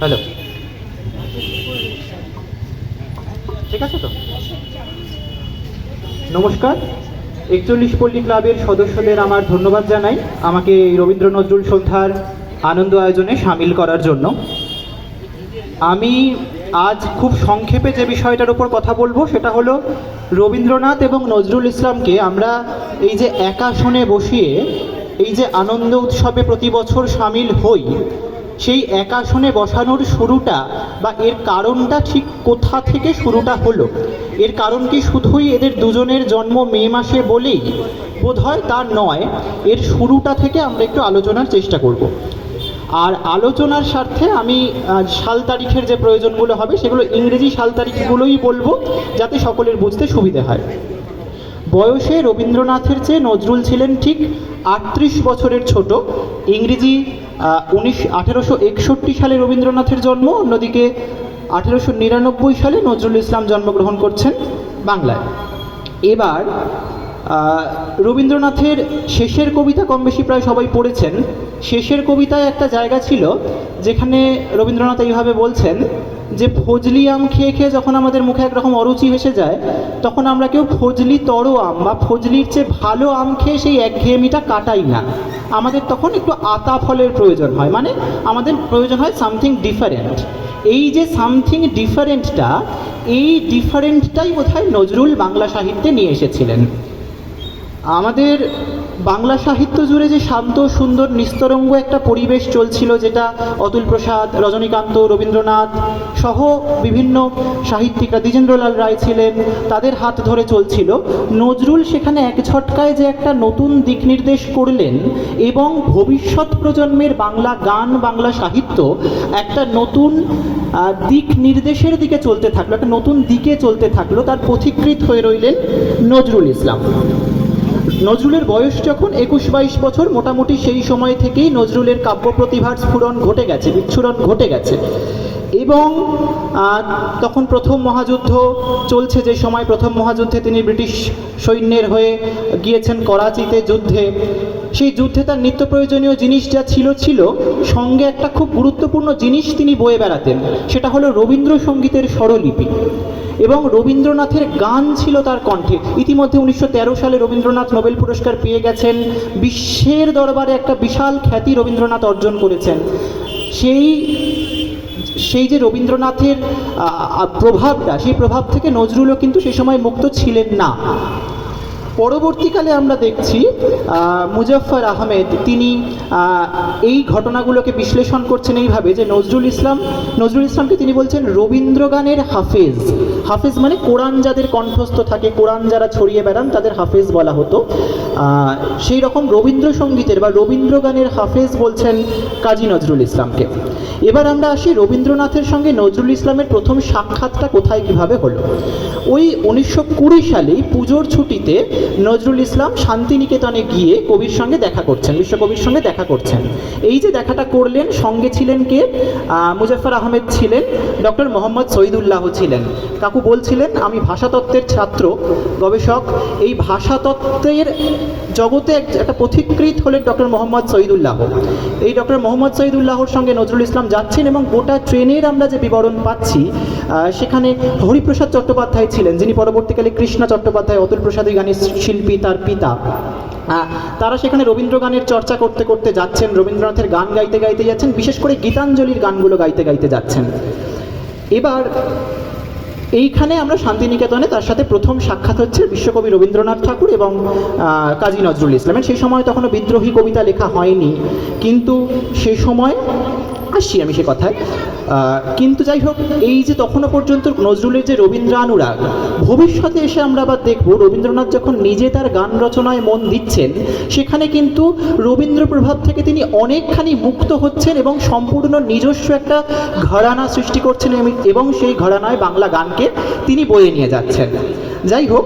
Hello. ঠিক আছে তো? নমস্কার। একচল্লিশ পল্লী ক্লাবের সদস্যদের আমার ধন্যবাদ জানাই। আমাকে এই রবীন্দ্র নজরুল সন্ধ্যার আনন্দ আয়োজনে সামিল করার জন্য। আমি আজ খুব সংক্ষেপে যে বিষয়টার উপর কথা বলব, সেটা হলো রবীন্দ্রনাথ এবং নজরুল ইসলামকে আমরা এই যে একা শুনে বসিয়ে, এই যে আনন্দ উৎসবে প্রতি বছর সামিল হই সেই একা শুনে বসানোর শুরুটা বা এর কারণটা ঠিক কোথা থেকে শুরুটা হলো? এর কারণ কি শুধুই এদের দুজনের জন্ম মে মাসে বলেই? বোধহয় তা নয়। এর শুরুটা থেকে আমরা একটু আলোচনার চেষ্টা করব। আর আলোচনার স্বার্থে আমি সাল তারিখের যে প্রয়োজনগুলো হবে, সেগুলো ইংরেজি সাল তারিখগুলোই বলব যাতে সকলের বুঝতে সুবিধে হয়। বয়সে রবীন্দ্রনাথের চেয়ে নজরুল ছিলেন ঠিক আটত্রিশ বছরের ছোট। ইংরেজি উনিশ, আঠেরোশো একষট্টি সালে রবীন্দ্রনাথের জন্ম, অন্যদিকে আঠেরোশো নিরানব্বই সালে নজরুল ইসলাম জন্মগ্রহণ করছেন বাংলায়। এবার রবীন্দ্রনাথের শেষের কবিতা কম বেশি প্রায় সবাই পড়েছেন। শেষের কবিতায় একটা জায়গা ছিল যেখানে রবীন্দ্রনাথ এইভাবে বলছেন যে, ফজলি আম খেয়ে খেয়ে যখন আমাদের মুখে একরকম অরুচি ভেসে যায়, তখন আমরা কেউ ফজলি তর আম বা ফজলির চেয়ে ভালো আম খেয়ে সেই একঘেয়েমিটা কাটাই না। আমাদের তখন একটু আতা ফলের প্রয়োজন হয়। মানে আমাদের প্রয়োজন হয় সামথিং ডিফারেন্ট এই যে সামথিং ডিফারেন্টটা এই ডিফারেন্টটাই বোধহয় নজরুল বাংলা সাহিত্যে নিয়ে এসেছিলেন। আমাদের বাংলা সাহিত্য জুড়ে যে শান্ত, সুন্দর, নিস্তরঙ্গ একটা পরিবেশ চলছিল যেটা অতুল প্রসাদ, রজনীকান্ত, রবীন্দ্রনাথ সহ বিভিন্ন সাহিত্যিকরা, দ্বিজেন্দ্রলাল রায় ছিলেন, তাদের হাত ধরে চলছিল। নজরুল সেখানে এক ঝটকায় যে একটা নতুন দিক নির্দেশ করলেন এবং ভবিষ্যৎ প্রজন্মের বাংলা গান, বাংলা সাহিত্য একটা নতুন দিক নির্দেশের দিকে চলতে থাকল, একটা নতুন দিকে চলতে থাকল, তার পথিকৃত হয়ে রইলেন নজরুল ইসলাম। নজরুলের বয়স যখন একুশ বাইশ বছর, মোটামুটি সেই সময় থেকেই নজরুলের কাব্য প্রতিভার স্ফুরণ ঘটে গেছে, বিচ্ছুরণ ঘটে গেছে। এবং তখন প্রথম মহাযুদ্ধ চলছে যে সময়, প্রথম মহাযুদ্ধে তিনি ব্রিটিশ সৈন্যের হয়ে গিয়েছেন করাচিতে যুদ্ধে। সেই যুদ্ধে তার নিত্য প্রয়োজনীয় জিনিস যা ছিল ছিল, সঙ্গে একটা খুব গুরুত্বপূর্ণ জিনিস তিনি বয়ে বেড়াতেন, সেটা হলো রবীন্দ্রসঙ্গীতের স্বরলিপি। এবং রবীন্দ্রনাথের গান ছিল তার কণ্ঠে। ইতিমধ্যে উনিশশো তেরো সালে রবীন্দ্রনাথ নোবেল পুরস্কার পেয়ে গেছেন। বিশ্বের দরবারে একটা বিশাল খ্যাতি রবীন্দ্রনাথ অর্জন করেছেন। সেই সেই যে রবীন্দ্রনাথের প্রভাবটা, সেই প্রভাব থেকে নজরুলও কিন্তু সে সময় মুক্ত ছিলেন না। পরবর্তীকালে আমরা দেখছি আহ, মুজফফর আহমেদ তিনি এই ঘটনাগুলোকে বিশ্লেষণ করছেন এইভাবে যে নজরুল ইসলাম নজরুল ইসলামকে তিনি বলছেন রবীন্দ্র গানের হাফেজ। হাফেজ মানে কোরআন যাদের কণ্ঠস্থ থাকে কোরআন যারা ছড়িয়ে বেড়ান তাদের হাফেজ বলা হতো। সেই রকম রবীন্দ্রসঙ্গীতের বা রবীন্দ্র গানের হাফেজ বলছেন কাজী নজরুল ইসলামকে। এবার আমরা আসি রবীন্দ্রনাথের সঙ্গে নজরুল ইসলামের প্রথম সাক্ষাৎটা কোথায় কীভাবে হলো? ওই উনিশশো কুড়ি সালেই পুজোর ছুটিতে নজরুল ইসলাম শান্তিনিকেতনে গিয়ে কবির সঙ্গে দেখা করছেন বিশ্বকবির সঙ্গে দেখা করছেন। এই যে দেখাটা করলেন সঙ্গে ছিলেন কে? আহ, মুজাফফর আহমেদ ছিলেন ডক্টর মোহাম্মদ শহীদুল্লাহ ছিলেন। কাকু বলছিলেন আমি ভাষাতত্ত্বের ছাত্র গবেষক। এই ভাষাতত্ত্বের জগতে একটা পথিকৃত হলেন ডক্টর মোহাম্মদ শহীদুল্লাহ এই ডক্টর মোহাম্মদ শহীদুল্লাহর সঙ্গে নজরুল ইসলাম যাচ্ছেন এবং গোটা ট্রেনের আমরা যে বিবরণ পাচ্ছি সেখানে হরিপ্রসাদ চট্টোপাধ্যায় ছিলেন যিনি পরবর্তীকালে কৃষ্ণা চট্টোপাধ্যায় অতুল প্রসাদ গানের শিল্পী তার পিতা। তারা সেখানে রবীন্দ্র গানের চর্চা করতে করতে যাচ্ছেন, রবীন্দ্রনাথের গান গাইতে গাইতে যাচ্ছেন, বিশেষ করে গীতাঞ্জলির গানগুলো গাইতে গাইতে যাচ্ছেন। এবার, এইখানে আমরা শান্তিনিকেতনে তার সাথে প্রথম সাক্ষাৎ হচ্ছে বিশ্বকবি রবীন্দ্রনাথ ঠাকুর এবং কাজী নজরুল ইসলামের সেই সময় তখনও বিদ্রোহী কবিতা লেখা হয়নি, কিন্তু সে সময় আসছি আমি সে কথায়। কিন্তু যাই হোক, এই যে তখনও পর্যন্ত নজরুলের যে রবীন্দ্র অনুরাগ ভবিষ্যতে এসে আমরা আবার দেখব, রবীন্দ্রনাথ যখন নিজে তার গান রচনায় মন দিচ্ছেন, সেখানে কিন্তু রবীন্দ্র প্রভাব থেকে তিনি অনেকখানি মুক্ত হচ্ছেন এবং সম্পূর্ণ নিজস্ব একটা ঘরানা সৃষ্টি করছেন এবং- এবং সেই ঘরানায় বাংলা গানকে তিনি বয়ে নিয়ে যাচ্ছেন। যাই হোক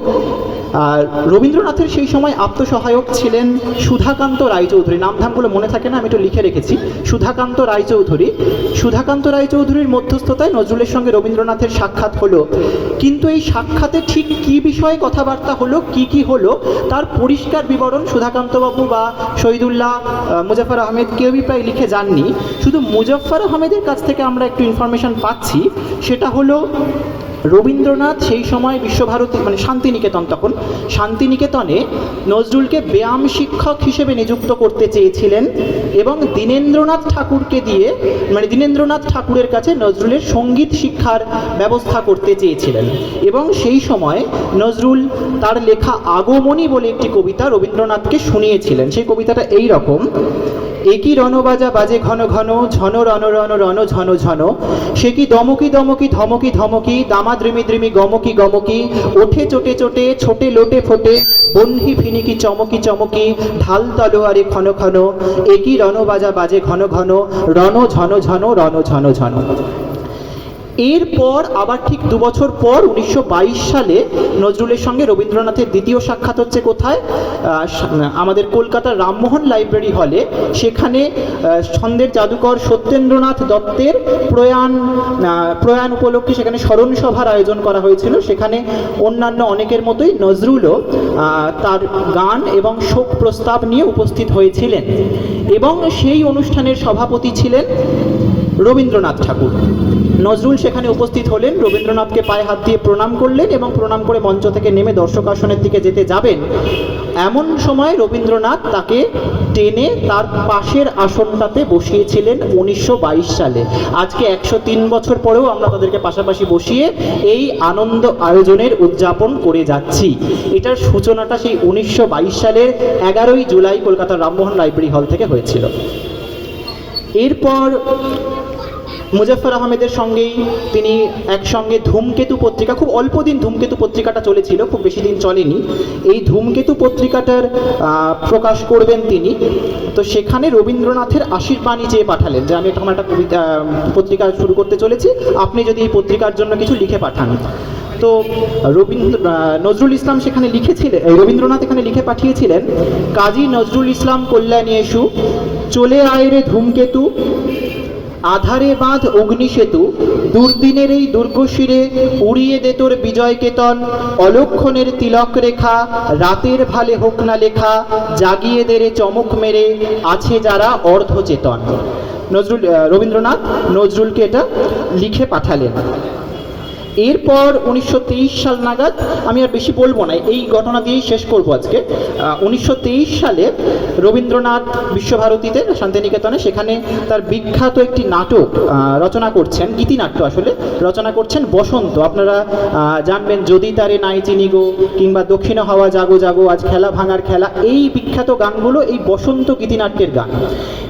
আর রবীন্দ্রনাথের সেই সময় আত্মসহায়ক ছিলেন সুধাকান্ত রায়চৌধুরী। নামধামগুলো মনে থাকে না, আমি একটু লিখে রেখেছি। সুধাকান্ত রায়চৌধুরী। সুধাকান্ত রায়চৌধুরীর মধ্যস্থতায় নজরুলের সঙ্গে রবীন্দ্রনাথের সাক্ষাৎ হলো। কিন্তু এই সাক্ষাতে ঠিক কী বিষয়ে কথাবার্তা হলো, কি কি হলো, তার পরিষ্কার বিবরণ সুধাকান্তবাবু বা শহীদুল্লাহ মুজাফর আহমেদ কেউই প্রায় লিখে যাননি। শুধু মুজাফর আহমেদের কাছ থেকে আমরা একটু ইনফরমেশন পাচ্ছি, সেটা হলো রবীন্দ্রনাথ সেই সময় বিশ্বভারতী মানে শান্তিনিকেতন তখন, শান্তিনিকেতনে নজরুলকে ব্যায়াম শিক্ষক হিসেবে নিযুক্ত করতে চেয়েছিলেন এবং দীনেন্দ্রনাথ ঠাকুরকে দিয়ে মানে দীনেন্দ্রনাথ ঠাকুরের কাছে নজরুলের সংগীত শিক্ষার ব্যবস্থা করতে চেয়েছিলেন। এবং সেই সময় নজরুল তার লেখা আগমনী বলে একটি কবিতা রবীন্দ্রনাথকে শুনিয়েছিলেন। সেই কবিতাটা এই রকম একই রণবাজা বাজে ঘন ঘন, ঝন রণ রণ রণ ঝন ঝন। সে কি দমকি দমকি, ধমকি ধমকি দামা দ্রিমি দ্রিমি গমকি গমকি, ওঠে চোটে চোটে, ছোটে লোটে ফোটে, বন্ধি ফিনিকি চমকি চমকি, ঢাল তলোয়ারে ঘন ঘন একই রণবাজা বাজে ঘন ঘন, রণ ঝন ঝন, রণ ঝন ঝন। এরপর আবার ঠিক দু বছর পর উনিশশো বাইশ সালে নজরুলের সঙ্গে রবীন্দ্রনাথের দ্বিতীয় সাক্ষাৎ হচ্ছে কোথায়? আমাদের কলকাতার রামমোহন লাইব্রেরি হলে। সেখানে ছন্দের জাদুকর সত্যেন্দ্রনাথ দত্তের প্রয়াণ প্রয়াণ উপলক্ষে সেখানে স্মরণ সভার আয়োজন করা হয়েছিল। সেখানে অন্যান্য অনেকের মতোই নজরুলও তার গান এবং শোক প্রস্তাব নিয়ে উপস্থিত হয়েছিলেন। এবং সেই অনুষ্ঠানের সভাপতি ছিলেন রবীন্দ্রনাথ ঠাকুর। নজরুল সেখানে উপস্থিত হলেন। রবীন্দ্রনাথকে পায়ে হাত দিয়ে প্রণাম করলেন এবং প্রণাম করে মঞ্চ থেকে নেমে দর্শক আসনের দিকে যেতে যাবেন। এমন সময় রবীন্দ্রনাথ তাকে টেনে তার পাশের আসনটাতে বসিয়েছিলেন উনিশশো বাইশ সালে। আজকে একশো তিন বছর পরেও আমরা তাদেরকে পাশাপাশি বসিয়ে এই আনন্দ আয়োজনের উদযাপন করে যাচ্ছি। এটার সূচনাটা সেই উনিশশো বাইশ সালের এগারোই জুলাই কলকাতার রামমোহন লাইব্রেরি হল থেকে হয়েছিল। এরপর মুজাফর আহমেদের সঙ্গেই তিনি একসঙ্গে ধূমকেতু পত্রিকা, খুব অল্প দিন ধূমকেতু পত্রিকাটা চলেছিল, খুব বেশি দিন চলেনি। এই ধূমকেতু পত্রিকাটার প্রকাশ করবেন তিনি। তো সেখানে রবীন্দ্রনাথের আশীর্বাণী চেয়ে পাঠালেন যে, আমি একটা কবিতা, পত্রিকা শুরু করতে চলেছি, আপনি যদি এই পত্রিকার জন্য কিছু লিখে পাঠান। তো রবীন্দ্র নজরুল ইসলাম সেখানে লিখেছিলেন রবীন্দ্রনাথ এখানে লিখে পাঠিয়েছিলেন, কাজী নজরুল ইসলাম কল্যাণী এসু, চলে আয় রে ধূমকেতু আধারে বাঁধ অগ্নিসেতু, দুর্দিনের এই দুর্গশিরে উড়িয়ে দে তোর বিজয় কেতন অলক্ষণের তিলক রেখা, রাতের ভালে হোক না লেখা, জাগিয়ে দেরে চমক মেরে, আছে যারা অর্ধচেতন। নজরুল রবীন্দ্রনাথ, নজরুলকে এটা লিখে পাঠালেন। এরপর উনিশশো তেইশ সাল নাগাদ, আমি আর বেশি বলব না, এই ঘটনা দিয়েই শেষ করব আজকে। উনিশশো তেইশ সালে রবীন্দ্রনাথ বিশ্বভারতীতে শান্তিনিকেতনে সেখানে তার বিখ্যাত একটি নাটক রচনা করছেন, গীতিনাট্য আসলে রচনা করছেন বসন্ত। আপনারা জানবেন যদি তারে নাই চিনি গো, কিংবা দক্ষিণ হাওয়া জাগো জাগো, আজ খেলা ভাঙার খেলা, এই বিখ্যাত গানগুলো এই বসন্ত গীতিনাট্যের গান।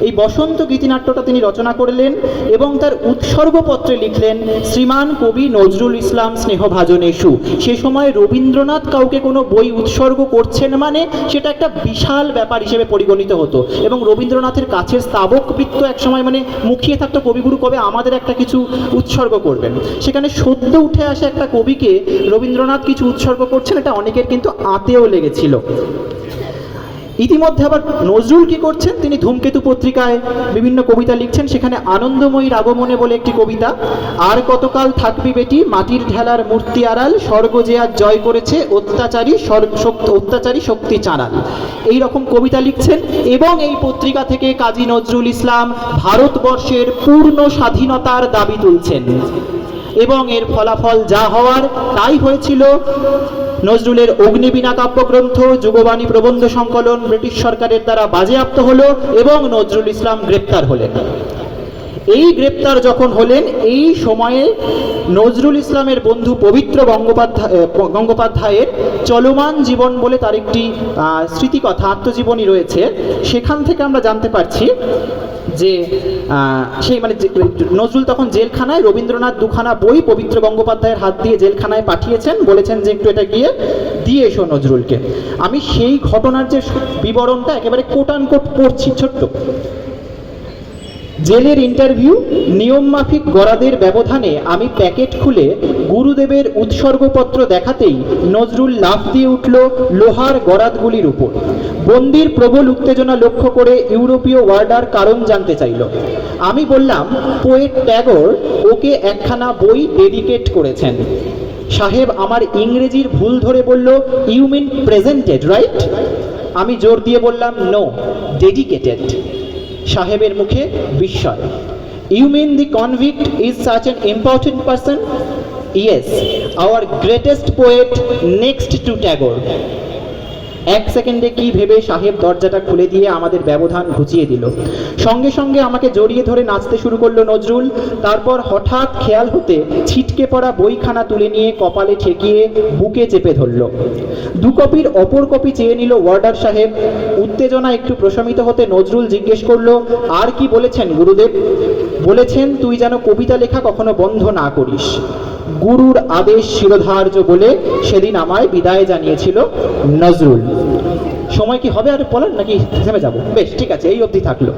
এই বসন্ত গীতিনাট্যটা তিনি রচনা করলেন এবং তার উৎসর্গপত্রে লিখলেন, শ্রীমান কবি নজরুল ইসলাম স্নেহভাজন এসু। সে সময় রবীন্দ্রনাথ কাউকে কোনো বই উৎসর্গ করছেন মানে সেটা একটা বিশাল ব্যাপার হিসেবে পরিগণিত হতো। এবং রবীন্দ্রনাথের কাছের স্তাবক বৃত্ত একসময় মানে মুখিয়ে থাকতো কবিগুরু কবে আমাদের একটা কিছু উৎসর্গ করবেন। সেখানে সদ্য উঠে আসা একটা কবিকে রবীন্দ্রনাথ কিছু উৎসর্গ করছেন, এটা অনেকের কিন্তু আতেও লেগেছিল। ইতিমধ্যে আবার নজরুল কি করছেন? তিনি ধূমকেতু পত্রিকায় বিভিন্ন কবিতা লিখছেন। সেখানে আনন্দময়ীর আগমনে বলে একটি কবিতা, আর কতকাল থাকবি বেটি? মাটির ঢেলার মূর্তি আড়াল, স্বর্গ যে আজ জয় করেছে, অত্যাচারী অত্যাচারী শক্তি চাঁড়াল এই রকম কবিতা লিখছেন এবং এই পত্রিকা থেকে কাজী নজরুল ইসলাম ভারতবর্ষের পূর্ণ স্বাধীনতার দাবি তুলছেন। এবং এর ফলাফল যা হওয়ার, তাই হয়েছিল নজরুলের অগ্নিবীণা কাব্যগ্রন্থ, যুগবাণী প্রবন্ধ সংকলন ব্রিটিশ সরকারের দ্বারা বাজেয়াপ্ত হলো এবং নজরুল ইসলাম গ্রেপ্তার হলেন। এই গ্রেপ্তার যখন হলেন, এই সময়ে নজরুল ইসলামের বন্ধু পবিত্র গঙ্গোপাধ্যায় গঙ্গোপাধ্যায়ের চলমান জীবন বলে তার একটি স্মৃতিকথা, আত্মজীবনী রয়েছে। সেখান থেকে আমরা জানতে পারছি যে সেই মানে নজরুল তখন জেলখানায়, রবীন্দ্রনাথ দুখানা বই পবিত্র গঙ্গোপাধ্যায়ের হাত দিয়ে জেলখানায় পাঠিয়েছেন, বলেছেন যে একটু এটা গিয়ে দিয়ে এসো নজরুলকে। আমি সেই ঘটনার যে বিবরণটা একেবারে কোটান কোট পড়ছি, ছোট্ট। জেলের ইন্টারভিউ নিয়মমাফিক গরাদের ব্যবধানে আমি প্যাকেট খুলে গুরুদেবের উৎসর্গপত্র দেখাতেই নজরুল লাফ দিয়ে উঠল লোহার গরাদগুলির উপর। বন্দির প্রবল উত্তেজনা লক্ষ্য করে ইউরোপীয় ওয়ার্ডার কারণ জানতে চাইল। আমি বললাম, পোয়েট ট্যাগর, ওকে একখানা বই ডেডিকেট করেছেন। সাহেব আমার ইংরেজির ভুল ধরে বলল ইউ মিন প্রেজেন্টেড রাইট আমি জোর দিয়ে বললাম নো ডেডিকেটেড সাহেবের মুখে বিস্ময়। You mean the convict is such an important person yes our greatest poet next to Tagore এক সেকেন্ডে কি ভেবে সাহেব দরজাটা খুলে দিয়ে আমাদের ব্যবধান ঘুচিয়ে দিল। সঙ্গে সঙ্গে আমাকে জড়িয়ে ধরে নাচতে শুরু করল নজরুল। তারপর হঠাৎ খেয়াল হতে ছিটকে পড়া বইখানা তুলে নিয়ে কপালে ঠেকিয়ে বুকে চেপে ধরল। দু কপির অপর কপি চেয়ে নিল ওয়ার্ডার সাহেব। উত্তেজনা একটু প্রশমিত হতে নজরুল জিজ্ঞেস করল, আর কি বলেছেন গুরুদেব? বলেছেন তুই যেন কবিতা লেখা কখনো বন্ধ না করিস। গুরুর আদেশ শিরোধার্য বলে সেদিন আমায় বিদায় জানিয়েছিল নজরুল। সময় কি হবে আর বলার নাকি থেমে যাব? বেশ, ঠিক আছে, এই অবধি থাকল।